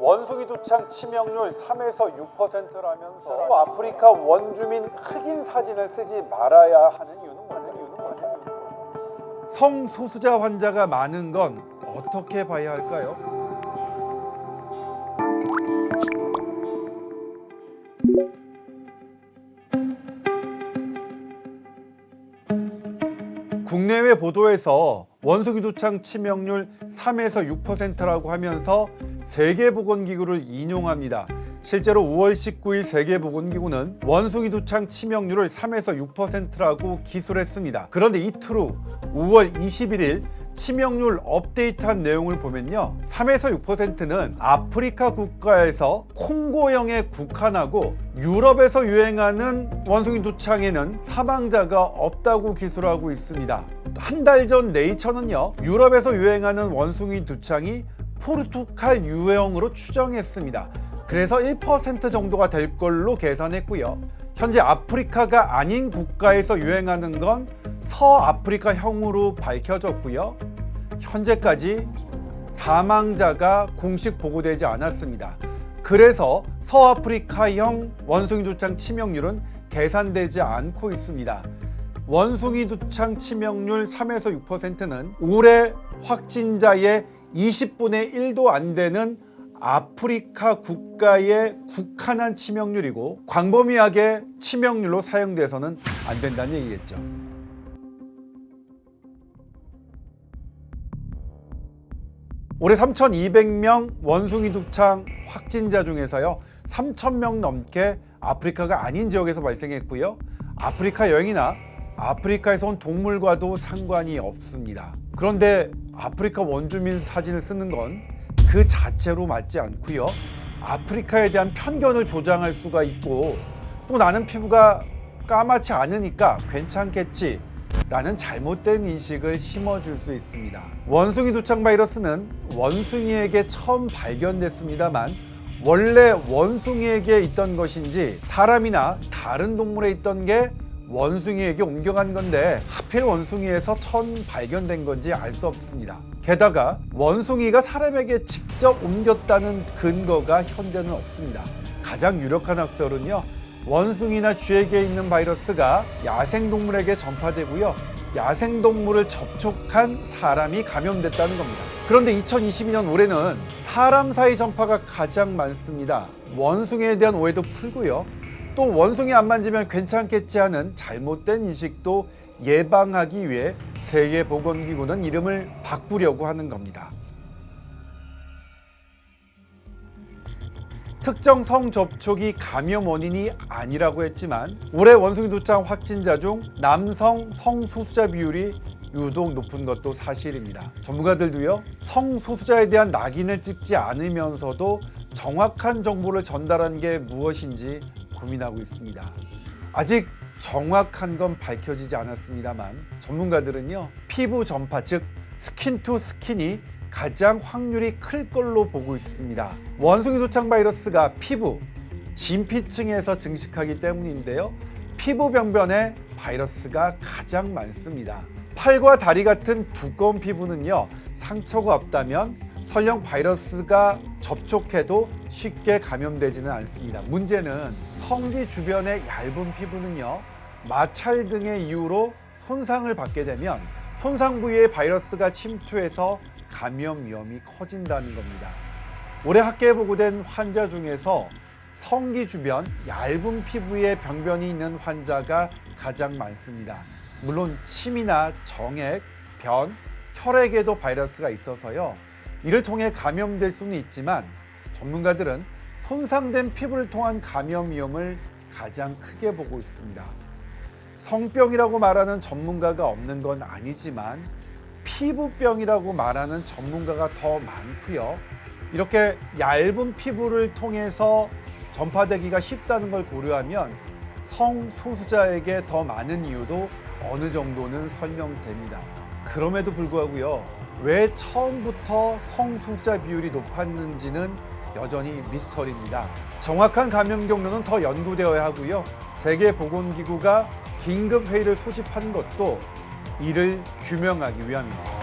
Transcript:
원숭이 두창 치명률 3에서 6%라면서 아프리카 원주민 흑인 사진을 쓰지 말아야 하는 이유는 뭐냐? 이유는 뭐냐? 성소수자 환자가 많은 건 어떻게 봐야 할까요? 국내외 보도에서 원숭이 두창 치명률 3에서 6%라고 하면서 세계보건기구를 인용합니다. 실제로 5월 19일 세계보건기구는 원숭이 두창 치명률을 3에서 6%라고 기술했습니다. 그런데 이틀 후 5월 21일 치명률 업데이트한 내용을 보면요. 3에서 6%는 아프리카 국가에서 콩고형에 국한하고 유럽에서 유행하는 원숭이 두창에는 사망자가 없다고 기술하고 있습니다. 한 달 전 네이처는요. 유럽에서 유행하는 원숭이 두창이 포르투갈 유형으로 추정했습니다. 그래서 1% 정도가 될 걸로 계산했고요. 현재 아프리카가 아닌 국가에서 유행하는 건 서아프리카형으로 밝혀졌고요. 현재까지 사망자가 공식 보고되지 않았습니다. 그래서 서아프리카형 원숭이 두창 치명률은 계산되지 않고 있습니다. 원숭이 두창 치명률 3에서 6%는 올해 확진자의 20분의 1도 안 되는 아프리카 국가의 국한한 치명률이고 광범위하게 치명률로 사용돼서는 안 된다는 얘기겠죠. 올해 3,200명 원숭이 두창 확진자 중에서요 3,000명 넘게 아프리카가 아닌 지역에서 발생했고요. 아프리카 여행이나 아프리카에서 온 동물과도 상관이 없습니다. 그런데 아프리카 원주민 사진을 쓰는 건 그 자체로 맞지 않고요. 아프리카에 대한 편견을 조장할 수가 있고 또 나는 피부가 까맣지 않으니까 괜찮겠지 라는 잘못된 인식을 심어줄 수 있습니다. 원숭이 두창 바이러스는 원숭이에게 처음 발견됐습니다만 원래 원숭이에게 있던 것인지 사람이나 다른 동물에 있던 게 원숭이에게 옮겨간 건데 하필 원숭이에서 처음 발견된 건지 알 수 없습니다. 게다가 원숭이가 사람에게 직접 옮겼다는 근거가 현재는 없습니다. 가장 유력한 학설은요. 원숭이나 쥐에게 있는 바이러스가 야생동물에게 전파되고요. 야생동물을 접촉한 사람이 감염됐다는 겁니다. 그런데 2022년 올해는 사람 사이 전파가 가장 많습니다. 원숭이에 대한 오해도 풀고요. 또 원숭이 안 만지면 괜찮겠지 하는 잘못된 인식도 예방하기 위해 세계보건기구는 이름을 바꾸려고 하는 겁니다. 특정 성 접촉이 감염 원인이 아니라고 했지만 올해 원숭이 두창 확진자 중 남성 성소수자 비율이 유독 높은 것도 사실입니다. 전문가들도요 성소수자에 대한 낙인을 찍지 않으면서도 정확한 정보를 전달한 게 무엇인지 고민하고 있습니다. 아직 정확한 건 밝혀지지 않았습니다만 전문가들은요 피부 전파 즉 스킨 투 스킨이 가장 확률이 클 걸로 보고 있습니다. 원숭이 도창 바이러스가 피부, 진피층에서 증식하기 때문인데요. 피부 병변에 바이러스가 가장 많습니다. 팔과 다리 같은 두꺼운 피부는요, 상처가 없다면 설령 바이러스가 접촉해도 쉽게 감염되지는 않습니다. 문제는 성기 주변의 얇은 피부는요, 마찰 등의 이유로 손상을 받게 되면 손상 부위에 바이러스가 침투해서 감염 위험이 커진다는 겁니다. 올해 학계에 보고된 환자 중에서 성기 주변 얇은 피부에 병변이 있는 환자가 가장 많습니다. 물론 침이나 정액, 변, 혈액에도 바이러스가 있어서요. 이를 통해 감염될 수는 있지만 전문가들은 손상된 피부를 통한 감염 위험을 가장 크게 보고 있습니다. 성병이라고 말하는 전문가가 없는 건 아니지만 피부병이라고 말하는 전문가가 더 많고요. 이렇게 얇은 피부를 통해서 전파되기가 쉽다는 걸 고려하면 성소수자에게 더 많은 이유도 어느 정도는 설명됩니다. 그럼에도 불구하고요. 왜 처음부터 성소수자 비율이 높았는지는 여전히 미스터리입니다. 정확한 감염 경로는 더 연구되어야 하고요. 세계보건기구가 긴급 회의를 소집한 것도 이를 규명하기 위함입니다.